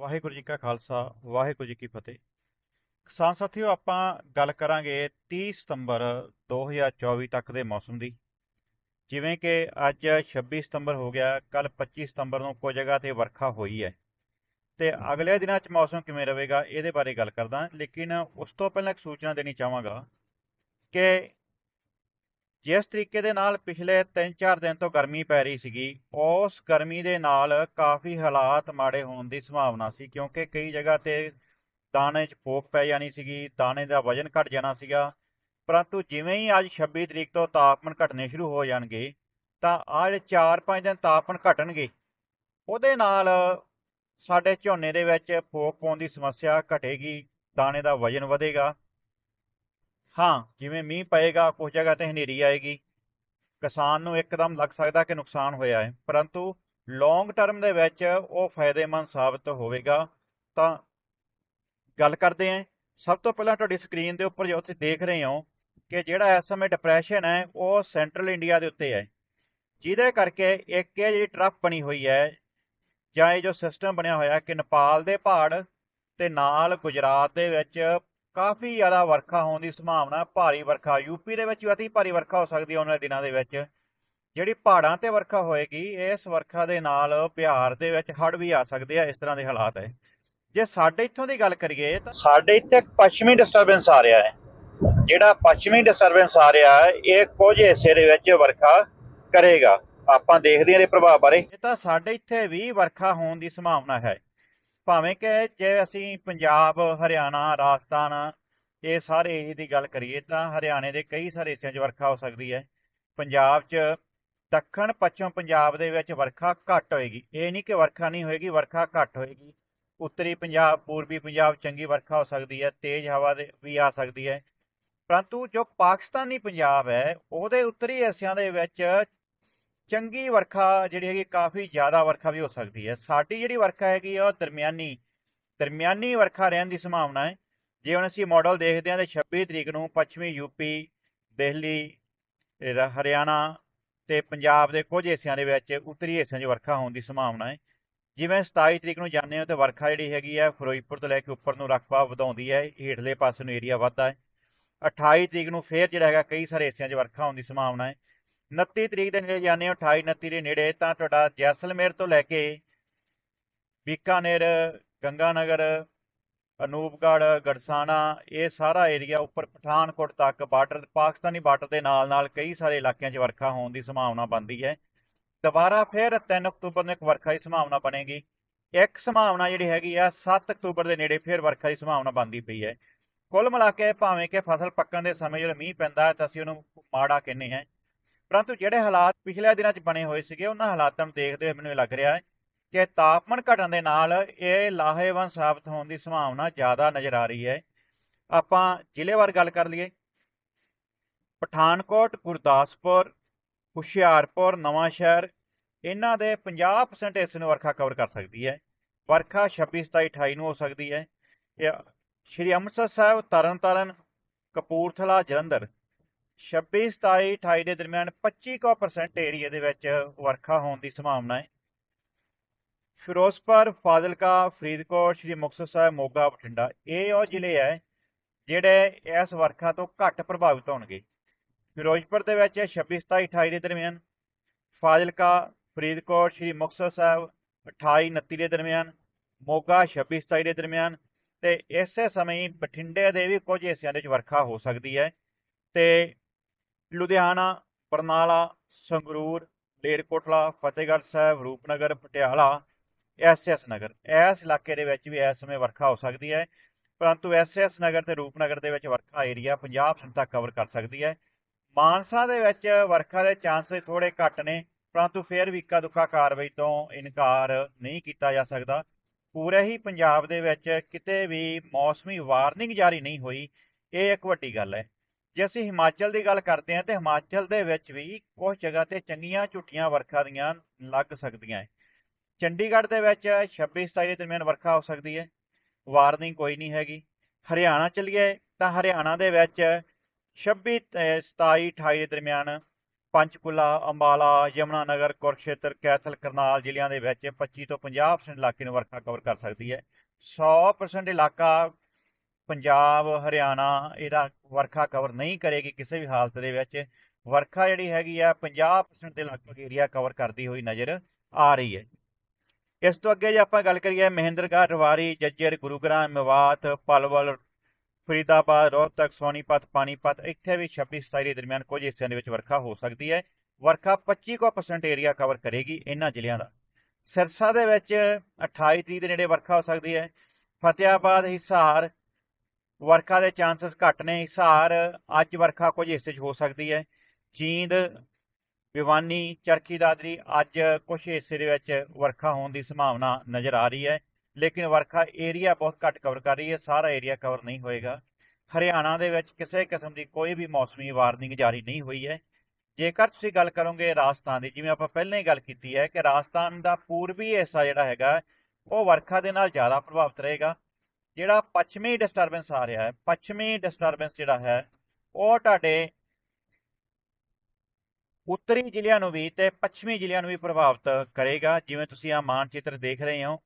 ਵਾਹਿਗੁਰੂ ਜੀ ਕਾ ਖਾਲਸਾ, ਵਾਹਿਗੁਰੂ ਜੀ ਕੀ ਫਤਿਹ। ਕਿਸਾਨ ਸਾਥੀਓ, ਆਪਾਂ ਗੱਲ ਕਰਾਂਗੇ 30 ਸਤੰਬਰ 2024 ਤੱਕ ਦੇ ਮੌਸਮ ਦੀ। ਜਿਵੇਂ ਕਿ ਅੱਜ 26 ਸਤੰਬਰ ਹੋ ਗਿਆ ਕੱਲ 25 ਸਤੰਬਰ ਨੂੰ ਕੋਈ ਜਗ੍ਹਾ ਤੇ ਵਰਖਾ ਹੋਈ ਹੈ। ਤੇ ਅਗਲੇ ਦਿਨਾਂ 'ਚ ਮੌਸਮ ਕਿਵੇਂ ਰਹੇਗਾ, ਇਹਦੇ ਬਾਰੇ ਗੱਲ ਕਰਦਾ। ਲੇਕਿਨ ਉਸ ਤੋਂ ਪਹਿਲਾਂ ਇੱਕ ਸੂਚਨਾ ਦੇਣੀ ਚਾਹਾਂਗਾ ਕਿ ਜਿਸ ਤਰੀਕੇ ਦੇ ਨਾਲ ਪਿਛਲੇ 3-4 ਦਿਨ ਤੋਂ ਗਰਮੀ ਪੈ ਰਹੀ ਸੀਗੀ, ਉਸ ਗਰਮੀ ਦੇ ਨਾਲ ਕਾਫੀ ਹਾਲਾਤ ਮਾੜੇ ਹੋਣ ਦੀ ਸੰਭਾਵਨਾ ਸੀ, ਕਿਉਂਕਿ ਕਈ ਜਗ੍ਹਾ ਤੇ ਦਾਣੇ 'ਚ ਫੋਕ ਪੈ ਜਾਣੀ ਸੀਗੀ, ਦਾਣੇ ਦਾ ਵਜਨ ਘਟ ਜਾਣਾ ਸੀਗਾ। ਪਰੰਤੂ ਜਿਵੇਂ ਹੀ ਅੱਜ 26 ਤਰੀਕ ਤੋਂ ਤਾਪਮਾਨ ਘਟਣੇ ਸ਼ੁਰੂ ਹੋ ਜਾਣਗੇ, ਤਾਂ ਆਹ ਜਿਹੜੇ 4-5 ਦਿਨ ਤਾਪਮਾਨ ਘਟਣਗੇ। ਉਹਦੇ ਨਾਲ ਸਾਡੇ ਝੋਨੇ ਦੇ ਵਿੱਚ ਫੋਕ ਪਾਉਣ ਦੀ ਸਮੱਸਿਆ ਘਟੇਗੀ, ਦਾਣੇ ਦਾ ਵਜਨ ਵਧੇਗਾ। ਹਾਂ, ਜਿਵੇਂ ਮੀਂਹ ਪਏਗਾ ਕੁਝ ਜਗ੍ਹਾ ਤੇ ਹਨੇਰੀ ਆਏਗੀ। ਕਿਸਾਨ ਨੂੰ ਇੱਕਦਮ ਲੱਗ ਸਕਦਾ ਕਿ ਨੁਕਸਾਨ ਹੋਇਆ ਹੈ, ਪਰੰਤੂ ਲੌਂਗ ਟਰਮ ਦੇ ਵਿੱਚ ਉਹ ਫਾਇਦੇਮੰਦ ਸਾਬਤ ਹੋਵੇਗਾ। ਤਾਂ ਗੱਲ ਕਰਦੇ ਹਾਂ, ਸਭ ਤੋਂ ਪਹਿਲਾਂ ਤੁਹਾਡੀ ਸਕਰੀਨ ਦੇ ਉੱਪਰ ਜੋ ਤੁਸੀਂ ਦੇਖ ਰਹੇ ਹੋ ਕਿ ਜਿਹੜਾ ਇਸ ਸਮੇਂ ਡਿਪਰੈਸ਼ਨ ਹੈ, ਉਹ ਸੈਂਟਰਲ ਇੰਡੀਆ ਦੇ ਉੱਤੇ ਹੈ। ਜਿਹਦੇ ਕਰਕੇ ਇੱਕ ਇਹ ਜਿਹੜੀ ਟਰਫ ਬਣੀ ਹੋਈ ਹੈ, ਜਾਂ ਇਹ ਜੋ ਸਿਸਟਮ ਬਣਿਆ ਹੋਇਆ ਕਿ ਨੇਪਾਲ ਦੇ ਪਹਾੜ ਤੇ ਨਾਲ ਗੁਜਰਾਤ ਦੇ ਵਿੱਚ ਕਾਫੀ ਜ਼ਿਆਦਾ ਵਰਖਾ ਹੋਣ ਦੀ ਸੰਭਾਵਨਾ ਭਾਰੀ ਵਰਖਾ ਯੂਪੀ ਦੇ ਵਿੱਚ ਵੀ ਅਤੀ ਭਾਰੀ ਵਰਖਾ ਹੋ ਸਕਦੀ ਹੈ ਉਹਨਾਂ ਦੇ ਦਿਨਾਂ ਦੇ ਵਿੱਚ। ਜਿਹੜੀ ਪਹਾੜਾਂ ਤੇ ਵਰਖਾ ਹੋਏਗੀ, ਇਸ ਵਰਖਾ ਦੇ ਨਾਲ ਬਿਹਾਰ ਦੇ ਵਿੱਚ ਹੜ੍ਹ ਵੀ ਆ ਸਕਦੇ ਆ, ਇਸ ਤਰ੍ਹਾਂ ਦੇ ਹਾਲਾਤ ਹੈ। ਜੇ ਸਾਡੇ ਇੱਥੋਂ ਦੀ ਗੱਲ ਕਰੀਏ ਤਾਂ ਸਾਡੇ ਇੱਥੇ ਪੱਛਮੀ ਡਿਸਟਰਬੈਂਸ ਆ ਰਿਹਾ ਹੈ। ਜਿਹੜਾ ਪੱਛਮੀ ਡਿਸਟਰਬੈਂਸ ਆ ਰਿਹਾ ਹੈ ਇਹ ਕੁਝ ਹਿੱਸੇ ਦੇ ਵਿੱਚ ਵਰਖਾ ਕਰੇਗਾ। ਆਪਾਂ ਦੇਖਦੇ ਹਾਂ ਇਹਦੇ ਪ੍ਰਭਾਵ ਬਾਰੇ। ਇਹ ਤਾਂ ਸਾਡੇ ਇੱਥੇ ਵੀ ਵਰਖਾ ਹੋਣ ਦੀ ਸੰਭਾਵਨਾ ਹੈ। ਭਾਵੇਂ ਕਿ ਜੇ ਅਸੀਂ ਪੰਜਾਬ, ਹਰਿਆਣਾ, ਰਾਜਸਥਾਨ ਇਹ ਸਾਰੇ ਏਰੀਏ ਦੀ ਗੱਲ ਕਰੀਏ ਤਾਂ ਹਰਿਆਣੇ ਦੇ ਕਈ ਸਾਰੇ ਹਿੱਸਿਆਂ 'ਚ ਵਰਖਾ ਹੋ ਸਕਦੀ ਹੈ। ਪੰਜਾਬ 'ਚ ਦੱਖਣ, ਪੱਛਮ ਪੰਜਾਬ ਦੇ ਵਿੱਚ ਵਰਖਾ ਘੱਟ ਹੋਏਗੀ। ਇਹ ਨਹੀਂ ਕਿ ਵਰਖਾ ਨਹੀਂ ਹੋਏਗੀ, ਵਰਖਾ ਘੱਟ ਹੋਏਗੀ। ਉੱਤਰੀ ਪੰਜਾਬ, ਪੂਰਬੀ ਪੰਜਾਬ ਚੰਗੀ ਵਰਖਾ ਹੋ ਸਕਦੀ ਹੈ, ਤੇਜ਼ ਹਵਾ ਦੇ ਵੀ ਆ ਸਕਦੀ ਹੈ। ਪਰੰਤੂ ਜੋ ਪਾਕਿਸਤਾਨੀ ਪੰਜਾਬ ਹੈ, ਉਹਦੇ ਉੱਤਰੀ ਹਿੱਸਿਆਂ ਦੇ ਵਿੱਚ ਚੰਗੀ ਵਰਖਾ ਜਿਹੜੀ ਹੈਗੀ ਕਾਫੀ ਜ਼ਿਆਦਾ ਵਰਖਾ ਵੀ ਹੋ ਸਕਦੀ ਹੈ। ਸਾਡੀ ਜਿਹੜੀ ਵਰਖਾ ਹੈਗੀ ਉਹ ਦਰਮਿਆਨੀ ਦਰਮਿਆਨੀ ਵਰਖਾ ਰਹਿਣ ਦੀ ਸੰਭਾਵਨਾ ਹੈ। ਜੇ ਹੁਣ ਅਸੀਂ ਮਾਡਲ ਦੇਖਦੇ ਹਾਂ ਤਾਂ 26 ਤਰੀਕ ਨੂੰ ਪੱਛਮੀ ਯੂਪੀ ਦਿੱਲੀ ਹਰਿਆਣਾ ਤੇ ਪੰਜਾਬ ਦੇ ਕੁਝ ਹਿੱਸਿਆਂ ਦੇ ਵਿੱਚ ਉੱਤਰੀ ਹਿੱਸਿਆਂ 'ਚ ਵਰਖਾ ਹੋਣ ਦੀ ਸੰਭਾਵਨਾ ਹੈ। ਜਿਵੇਂ 27 ਤਰੀਕ ਨੂੰ ਜਾਂਦੇ ਹੋ ਤੇ ਵਰਖਾ ਜਿਹੜੀ ਹੈਗੀ ਹੈ ਫਿਰੋਜ਼ਪੁਰ ਤੋਂ ਲੈ ਕੇ ਉੱਪਰ ਨੂੰ ਰਕਬਾ ਵਧਾਉਂਦੀ ਹੈ। ਹੇਠਲੇ ਪਾਸੇ ਨੂੰ ਏਰੀਆ ਵੱਧਦਾ ਹੈ। 28 ਤਰੀਕ ਨੂੰ ਫੇਰ ਜਿਹੜਾ ਹੈਗਾ ਕਈ ਸਾਰੇ ਹਿੱਸਿਆਂ 'ਚ ਵਰਖਾ ਹੋਣ ਦੀ ਸੰਭਾਵਨਾ ਹੈ। 29 ਤਰੀਕ ਦੇ ਨੇੜੇ ਜਾਂਦੇ ਹੋ 28 29 ਦੇ ਨੇੜੇ, ਤਾਂ ਤੁਹਾਡਾ ਜੈਸਲਮੇਰ ਤੋਂ ਲੈ ਕੇ ਬੀਕਾਨੇਰ, ਗੰਗਾਨਗਰ, ਅਨੂਪਗੜ੍ਹ, ਗੜਸਾਣਾ, ਇਹ ਸਾਰਾ ਏਰੀਆ ਉੱਪਰ ਪਠਾਨਕੋਟ ਤੱਕ ਬਾਰਡਰ, ਪਾਕਿਸਤਾਨੀ ਬਾਰਡਰ ਦੇ ਨਾਲ ਨਾਲ ਕਈ ਸਾਰੇ ਇਲਾਕਿਆਂ 'ਚ ਵਰਖਾ ਹੋਣ ਦੀ ਸੰਭਾਵਨਾ ਬਣਦੀ ਹੈ। ਦੁਬਾਰਾ ਫਿਰ 3 ਅਕਤੂਬਰ ਨੂੰ ਇੱਕ ਵਰਖਾ ਦੀ ਸੰਭਾਵਨਾ ਬਣੇਗੀ। ਇੱਕ ਸੰਭਾਵਨਾ ਜਿਹੜੀ ਹੈਗੀ ਆ 7 ਅਕਤੂਬਰ ਦੇ ਨੇੜੇ ਫਿਰ ਵਰਖਾ ਦੀ ਸੰਭਾਵਨਾ ਬਣਦੀ ਪਈ ਹੈ। ਕੁੱਲ ਮਿਲਾ ਕੇ ਭਾਵੇਂ ਕਿ ਫਸਲ ਪੱਕਣ ਦੇ ਸਮੇਂ ਜਦੋਂ ਮੀਂਹ ਪੈਂਦਾ ਹੈ ਤਾਂ ਅਸੀਂ ਉਹਨੂੰ ਮਾੜਾ ਕਹਿੰਦੇ ਹਾਂ। ਪਰੰਤੂ ਜਿਹੜੇ ਹਾਲਾਤ ਪਿਛਲੇ ਦਿਨਾਂ 'ਚ ਬਣੇ ਹੋਏ ਸੀਗੇ, ਉਹਨਾਂ ਹਾਲਾਤਾਂ ਨੂੰ ਦੇਖਦੇ ਹੋਏ ਮੈਨੂੰ ਇਹ ਲੱਗ ਰਿਹਾ ਹੈ ਕਿ ਤਾਪਮਾਨ ਘਟਣ ਦੇ ਨਾਲ ਇਹ ਲਾਹੇਵੰਦ ਸਾਬਤ ਹੋਣ ਦੀ ਸੰਭਾਵਨਾ ਜ਼ਿਆਦਾ ਨਜ਼ਰ ਆ ਰਹੀ ਹੈ। ਆਪਾਂ ਜ਼ਿਲ੍ਹੇਵਾਰ ਗੱਲ ਕਰ ਲਈਏ। ਪਠਾਨਕੋਟ, ਗੁਰਦਾਸਪੁਰ, ਹੁਸ਼ਿਆਰਪੁਰ, ਨਵਾਂਸ਼ਹਿਰ, ਇਹਨਾਂ ਦੇ 50% ਹਿੱਸੇ ਨੂੰ ਵਰਖਾ ਕਵਰ ਕਰ ਸਕਦੀ ਹੈ। ਵਰਖਾ 26 27 28 ਨੂੰ ਹੋ ਸਕਦੀ ਹੈ। ਇਹ ਸ਼੍ਰੀ ਅੰਮ੍ਰਿਤਸਰ ਸਾਹਿਬ, ਤਰਨਤਾਰਨ, ਕਪੂਰਥਲਾ, ਜਲੰਧਰ 26 27 28 ਦੇ ਦਰਮਿਆਨ 25% ਏਰੀਆ ਦੇ ਵਿੱਚ ਵਰਖਾ ਹੋਣ ਦੀ ਸੰਭਾਵਨਾ ਹੈ। ਫਿਰੋਜ਼ਪੁਰ, ਫਾਜ਼ਿਲਕਾ, ਫਰੀਦਕੋਟ, ਸ਼੍ਰੀ ਮੁਕਤਸਰ ਸਾਹਿਬ, ਮੋਗਾ, ਬਠਿੰਡਾ ਇਹ ਉਹ ਜ਼ਿਲ੍ਹੇ ਹੈ ਜਿਹੜੇ ਇਸ ਵਰਖਾ ਤੋਂ ਘੱਟ ਪ੍ਰਭਾਵਿਤ ਹੋਣਗੇ। ਫਿਰੋਜ਼ਪੁਰ ਦੇ ਵਿੱਚ 26 27 28 ਦੇ ਦਰਮਿਆਨ, ਫਾਜ਼ਿਲਕਾ, ਫਰੀਦਕੋਟ, ਸ਼੍ਰੀ ਮੁਕਤਸਰ ਸਾਹਿਬ 28 29 ਦੇ ਦਰਮਿਆਨ, ਮੋਗਾ 26 27 ਦੇ ਦਰਮਿਆਨ ਤੇ ਇਸੇ ਸਮੇਂ ਬਠਿੰਡੇ ਦੇ ਵੀ ਕੁਝ ਹਿੱਸਿਆਂ ਦੇ ਵਿੱਚ ਵਰਖਾ ਹੋ ਸਕਦੀ ਹੈ ਤੇ ਲੁਧਿਆਣਾ, ਬਰਨਾਲਾ, ਸੰਗਰੂਰ, ਲੇਰਕੋਟਲਾ, ਫਤਿਹਗੜ੍ਹ ਸਾਹਿਬ, ਰੂਪਨਗਰ, ਪਟਿਆਲਾ ਐਸਐਸ ਨਗਰ। ਇਸ ਇਲਾਕੇ ਦੇ ਵਿੱਚ ਵੀ ਇਸ ਸਮੇਂ ਵਰਖਾ ਹੋ ਸਕਦੀ ਹੈ, ਪਰੰਤੂ ਐਸਐਸ ਨਗਰ ਤੇ ਰੂਪਨਗਰ ਦੇ ਵਿੱਚ ਵਰਖਾ ਏਰੀਆ 50% ਤੱਕ ਕਵਰ ਕਰ ਸਕਦੀ ਹੈ। ਮਾਨਸਾ ਦੇ ਵਿੱਚ ਵਰਖਾ ਦੇ ਚਾਂਸਸ ਥੋੜੇ ਘੱਟ ਨੇ, ਪਰੰਤੂ ਫਿਰ ਵੀ ਇੱਕਾ ਦੁੱਕਾ ਕਾਰਵਾਈ ਤੋਂ ਇਨਕਾਰ ਨਹੀਂ ਕੀਤਾ ਜਾ ਸਕਦਾ। ਪੂਰੇ ਹੀ ਪੰਜਾਬ ਦੇ ਵਿੱਚ ਕਿਤੇ ਵੀ ਮੌਸਮੀ ਵਾਰਨਿੰਗ ਜਾਰੀ ਨਹੀਂ ਹੋਈ, ਇਹ ਇੱਕ ਵੱਡੀ ਗੱਲ ਹੈ। ਜੇ ਅਸੀਂ ਹਿਮਾਚਲ ਦੀ ਗੱਲ ਕਰਦੇ ਹਾਂ, ਤੇ ਹਿਮਾਚਲ ਦੇ ਵਿੱਚ ਵੀ ਕੁਝ ਜਗ੍ਹਾ ਤੇ ਚੰਗੀਆਂ ਝੁੱਟੀਆਂ ਵਰਖਾ ਦੀਆਂ ਲੱਗ ਸਕਦੀਆਂ ਹੈ। ਚੰਡੀਗੜ੍ਹ ਦੇ ਵਿੱਚ 26 27 ਦੇ ਦਰਮਿਆਨ ਵਰਖਾ ਹੋ ਸਕਦੀ ਹੈ। ਵਾਰਨਿੰਗ ਕੋਈ ਨਹੀਂ ਹੈਗੀ। ਹਰਿਆਣਾ ਚਲੀਏ ਤਾਂ ਹਰਿਆਣਾ ਦੇ ਵਿੱਚ 26 ਅਹ 27 28 ਦੇ ਦਰਮਿਆਨ ਪੰਚਕੁਲਾ, ਅੰਬਾਲਾ ਯਮੁਨਾਨਗਰ ਕੁਰਕਸ਼ੇਤਰ, ਕੈਥਲ, ਕਰਨਾਲ ਜ਼ਿਲ੍ਹਿਆਂ ਦੇ ਵਿੱਚ 25 ਤੋਂ 50% ਇਲਾਕੇ ਨੂੰ ਵਰਖਾ ਕਵਰ ਕਰ ਸਕਦੀ ਹੈ। 100% ਇਲਾਕਾ ਪੰਜਾਬ, ਹਰਿਆਣਾ ਇਹਦਾ ਵਰਖਾ ਕਵਰ ਨਹੀਂ ਕਰੇਗੀ ਕਿਸੇ ਵੀ ਹਾਲਤ ਦੇ ਵਿੱਚ। ਵਰਖਾ ਜਿਹੜੀ ਹੈਗੀ ਆ 50% ਦੇ ਲਗਭਗ ਏਰੀਆ ਕਵਰ ਕਰਦੀ ਹੋਈ ਨਜ਼ਰ ਆ ਰਹੀ ਹੈ। ਇਸ ਤੋਂ ਅੱਗੇ ਜੇ ਆਪਾਂ ਗੱਲ ਕਰੀਏ ਮਹਿੰਦਰਗੜ੍ਹ ਰਵਾਰੀ ਜੱਜਰ, ਗੁਰੂਗ੍ਰਾਮ ਮੇਵਾਤ ਪਲਵਲ, ਫਰੀਦਾਬਾਦ, ਰੋਹਤਕ, ਸੋਨੀਪਤ, ਪਾਣੀਪਤ, ਇੱਥੇ ਵੀ 26 27 ਦੇ ਦਰਮਿਆਨ ਕੁਝ ਹਿੱਸਿਆਂ ਦੇ ਵਿੱਚ ਵਰਖਾ ਹੋ ਸਕਦੀ ਹੈ। ਵਰਖਾ 25% ਏਰੀਆ ਕਵਰ ਕਰੇਗੀ ਇਹਨਾਂ ਜ਼ਿਲ੍ਹਿਆਂ ਦਾ। ਸਿਰਸਾ ਦੇ ਵਿੱਚ 28 ਤਰੀਕ ਦੇ ਨੇੜੇ ਵਰਖਾ ਹੋ ਸਕਦੀ ਹੈ। ਫਤਿਆਬਾਦ ਹਿਸਾਰ ਵਰਖਾ ਦੇ ਚਾਂਸਸ ਘੱਟ ਨੇ ਹਿਸਾਰ ਅੱਜ ਵਰਖਾ ਕੁਝ ਹਿੱਸੇ 'ਚ ਹੋ ਸਕਦੀ ਹੈ। ਜੀਂਦ ਵਿਵਾਨੀ ਚਰਖੀ ਦਾਦਰੀ ਅੱਜ ਕੁਝ ਹਿੱਸੇ ਦੇ ਵਿੱਚ ਵਰਖਾ ਹੋਣ ਦੀ ਸੰਭਾਵਨਾ ਨਜ਼ਰ ਆ ਰਹੀ ਹੈ। ਲੇਕਿਨ ਵਰਖਾ ਏਰੀਆ ਬਹੁਤ ਘੱਟ ਕਵਰ ਕਰ ਰਹੀ ਹੈ, ਸਾਰਾ ਏਰੀਆ ਕਵਰ ਨਹੀਂ ਹੋਏਗਾ। ਹਰਿਆਣਾ ਦੇ ਵਿੱਚ ਕਿਸੇ ਕਿਸਮ ਦੀ ਕੋਈ ਵੀ ਮੌਸਮੀ ਵਾਰਨਿੰਗ ਜਾਰੀ ਨਹੀਂ ਹੋਈ ਹੈ। ਜੇਕਰ ਤੁਸੀਂ ਗੱਲ ਕਰੋਗੇ ਰਾਜਸਥਾਨ ਦੀ, ਜਿਵੇਂ ਆਪਾਂ ਪਹਿਲਾਂ ਹੀ ਗੱਲ ਕੀਤੀ ਹੈ ਕਿ ਰਾਜਸਥਾਨ ਦਾ ਪੂਰਬੀ ਹਿੱਸਾ ਜਿਹੜਾ ਹੈਗਾ, ਉਹ ਵਰਖਾ ਦੇ ਨਾਲ ਜ਼ਿਆਦਾ ਪ੍ਰਭਾਵਿਤ ਰਹੇਗਾ। ਜਿਹੜਾ ਪੱਛਮੀ ਡਿਸਟਰਬੈਂਸ ਆ ਰਿਹਾ ਹੈ, ਪੱਛਮੀ ਡਿਸਟਰਬੈਂਸ ਜਿਹੜਾ ਹੈ, ਉਹ ਤੁਹਾਡੇ ਉੱਤਰੀ ਜ਼ਿਲ੍ਹਿਆਂ ਨੂੰ ਵੀ ਤੇ ਪੱਛਮੀ ਜ਼ਿਲ੍ਹਿਆਂ ਨੂੰ ਵੀ ਪ੍ਰਭਾਵਿਤ ਕਰੇਗਾ। ਜਿਵੇਂ ਤੁਸੀਂ ਆ ਮਾਨਚਿੱਤਰ ਦੇਖ ਰਹੇ ਹੋ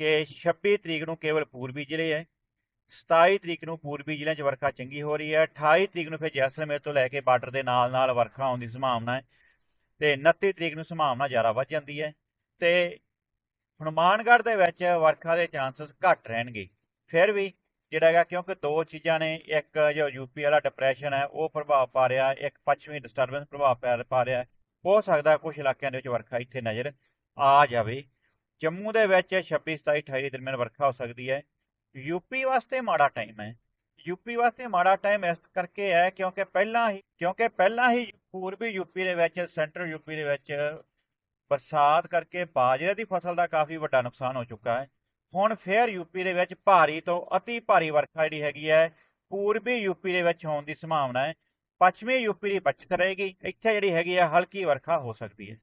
ਕਿ 26 ਤਰੀਕ ਨੂੰ ਕੇਵਲ ਪੂਰਬੀ ਜ਼ਿਲ੍ਹੇ ਹੈ 27 ਤਰੀਕ ਨੂੰ ਪੂਰਬੀ ਜ਼ਿਲ੍ਹਿਆਂ 'ਚ ਵਰਖਾ ਚੰਗੀ ਹੋ ਰਹੀ ਹੈ 28 ਤਰੀਕ ਨੂੰ ਫਿਰ ਜੈਸਲਮੇਰ ਤੋਂ ਲੈ ਕੇ ਬਾਰਡਰ ਦੇ ਨਾਲ ਨਾਲ ਵਰਖਾ ਆਉਣ ਦੀ ਸੰਭਾਵਨਾ ਹੈ ਤੇ 29 ਤਰੀਕ ਨੂੰ ਸੰਭਾਵਨਾ ਜ਼ਿਆਦਾ ਵੱਧ ਜਾਂਦੀ ਹੈ ਤੇ ਹਨੂਮਾਨਗੜ੍ਹ ਦੇ ਵਿੱਚ ਵਰਖਾ ਦੇ ਚਾਂਸਸ ਘੱਟ ਰਹਿਣਗੇ। ਫਿਰ ਵੀ ਜਿਹੜਾ ਹੈਗਾ, ਕਿਉਂਕਿ ਦੋ ਚੀਜ਼ਾਂ ਨੇ, ਇੱਕ ਜੋ ਯੂਪੀ ਵਾਲਾ ਡਿਪਰੈਸ਼ਨ ਹੈ, ਉਹ ਪ੍ਰਭਾਵ ਪਾ ਰਿਹਾ, ਇੱਕ ਪੱਛਮੀ ਡਿਸਟਰਬੈਂਸ ਪ੍ਰਭਾਵ ਪੈ- ਪਾ ਰਿਹਾ, ਹੋ ਸਕਦਾ ਕੁਝ ਇਲਾਕਿਆਂ ਦੇ ਵਿੱਚ ਵਰਖਾ ਇੱਥੇ ਨਜ਼ਰ ਆ ਜਾਵੇ। ਜੰਮੂ ਦੇ ਵਿੱਚ 26 27 28 ਦਰਮਿਆਨ ਵਰਖਾ ਹੋ ਸਕਦੀ ਹੈ। ਯੂਪੀ ਵਾਸਤੇ ਮਾੜਾ ਟਾਈਮ ਹੈ। ਯੂਪੀ ਵਾਸਤੇ ਮਾੜਾ ਟਾਈਮ ਇਸ ਕਰਕੇ ਹੈ, ਕਿਉਂਕਿ ਪਹਿਲਾਂ ਹੀ, ਕਿਉਂਕਿ ਪਹਿਲਾਂ ਹੀ ਪੂਰਬੀ ਯੂਪੀ ਦੇ ਵਿੱਚ ਸੈਂਟਰਲ ਯੂਪੀ ਦੇ ਵਿੱਚ ਬਰਸਾਤ ਕਰਕੇ ਬਾਜਰੇ ਦੀ ਫਸਲ ਦਾ ਕਾਫੀ ਵੱਡਾ ਨੁਕਸਾਨ ਹੋ ਚੁੱਕਾ ਹੈ। ਹੁਣ ਫੇਰ ਯੂਪੀ ਦੇ ਵਿੱਚ ਭਾਰੀ ਤੋਂ ਅਤੀ ਭਾਰੀ ਵਰਖਾ ਜਿਹੜੀ ਹੈਗੀ ਹੈ, ਪੂਰਬੀ ਯੂਪੀ ਦੇ ਵਿੱਚ ਹੋਣ ਦੀ ਸੰਭਾਵਨਾ ਹੈ। ਪੱਛਮੀ ਯੂਪੀ ਦੀ ਬਚਤ ਰਹੇਗੀ, ਇੱਥੇ ਜਿਹੜੀ ਹੈਗੀ ਹੈ, ਹਲਕੀ ਵਰਖਾ ਹੋ ਸਕਦੀ ਹੈ।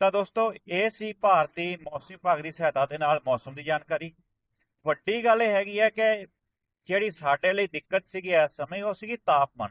ਤਾਂ ਦੋਸਤੋ, ਇਹ ਸੀ ਭਾਰਤੀ ਮੌਸਮੀ ਵਿਭਾਗ ਦੀ ਸਹਾਇਤਾ ਦੇ ਨਾਲ ਮੌਸਮ ਦੀ ਜਾਣਕਾਰੀ। ਵੱਡੀ ਗੱਲ ਇਹ ਹੈਗੀ ਹੈ ਕਿ ਜਿਹੜੀ ਸਾਡੇ ਲਈ ਦਿੱਕਤ ਸੀਗੀ, ਇਸ ਸਮੇਂ ਉਹ ਸੀਗੀ ਤਾਪਮਾਨ।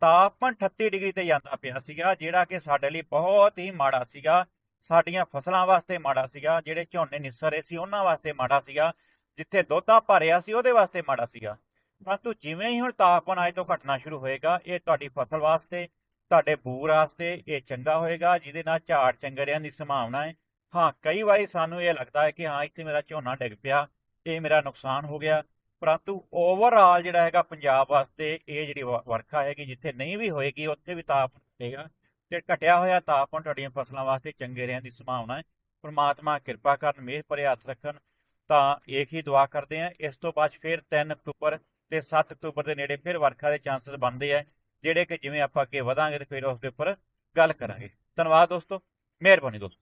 ਤਾਪਮਾਨ 38 ਡਿਗਰੀ ਤੇ ਜਾਂਦਾ ਪਿਆ ਸੀਗਾ, ਜਿਹੜਾ ਕਿ ਸਾਡੇ ਲਈ ਬਹੁਤ ਹੀ ਮਾੜਾ ਸੀਗਾ। ਸਾਡੀਆਂ ਫਸਲਾਂ ਵਾਸਤੇ ਮਾੜਾ ਸੀਗਾ, ਜਿਹੜੇ ਝੋਨੇ ਨਿਸਰ ਰਹੇ ਸੀ, ਉਹਨਾਂ ਵਾਸਤੇ ਮਾੜਾ ਸੀਗਾ, ਜਿੱਥੇ ਦੁੱਧਾ ਭਰਿਆ ਸੀ, ਉਹਦੇ ਵਾਸਤੇ ਮਾੜਾ ਸੀਗਾ। ਪਰੰਤੂ ਜਿਵੇਂ ਹੀ ਹੁਣ ਤਾਪਮਾਨ ਅੱਜ ਤੋਂ ਘਟਣਾ ਸ਼ੁਰੂ ਹੋਏਗਾ, ਇਹ ਤੁਹਾਡੀ ਫਸਲ ਵਾਸਤੇ, ਤੁਹਾਡੇ ਬੂਰ ਵਾਸਤੇ, ਇਹ ਚੰਗਾ ਹੋਏਗਾ, ਜਿਹਦੇ ਨਾਲ ਝਾੜ ਚੰਗੜਿਆਂ ਦੀ ਸੰਭਾਵਨਾ ਹੈ। ਹਾਂ, ਕਈ ਵਾਰੀ ਸਾਨੂੰ ਇਹ ਲੱਗਦਾ ਹੈ ਕਿ ਹਾਂ, ਇੱਥੇ ਮੇਰਾ ਝੋਨਾ ਡਿੱਗ ਪਿਆ, ਇਹ ਮੇਰਾ ਨੁਕਸਾਨ ਹੋ ਗਿਆ। ਪਰੰਤੂ ਓਵਰਆਲ ਜਿਹੜਾ ਹੈਗਾ ਪੰਜਾਬ ਵਾਸਤੇ, ਇਹ ਜਿਹੜੀ ਵ- ਵਰਖਾ ਹੈਗੀ, ਜਿੱਥੇ ਨਹੀਂ ਵੀ ਹੋਏਗੀ, ਉੱਥੇ ਵੀ ਤਾਪਮਾਨ ਘਟੇਗਾ ਤੇ ਘਟਿਆ ਹੋਇਆ ਤਾਪਮਾਨ ਤੁਹਾਡੀਆਂ ਫਸਲਾਂ ਵਾਸਤੇ ਚੰਗੇ ਰਹਿਣ ਦੀ ਸੰਭਾਵਨਾ ਹੈ। ਪਰਮਾਤਮਾ ਕਿਰਪਾ ਕਰਨ, ਮਿਹਰ ਭਰੇ ਹੱਥ ਰੱਖਣ, ਤਾਂ ਇੱਕ ਹੀ ਦੁਆ ਕਰਦੇ ਹਾਂ। ਇਸ ਤੋਂ ਬਾਅਦ ਫਿਰ 3 ਅਕਤੂਬਰ ਤੇ 7 ਅਕਤੂਬਰ ਦੇ ਨੇੜੇ ਫਿਰ ਵਰਖਾ ਦੇ ਚਾਂਸਸ ਬਣਦੇ ਆ, ਜਿਹੜੇ ਕਿ ਜਿਵੇਂ ਆਪਾਂ ਅੱਗੇ ਵਧਾਂਗੇ ਤੇ ਫਿਰ ਉਸ ਦੇ ਉੱਪਰ ਗੱਲ ਕਰਾਂਗੇ। ਧੰਨਵਾਦ ਦੋਸਤੋ, ਮਿਹਰਬਾਨੀ ਦੋਸਤੋ।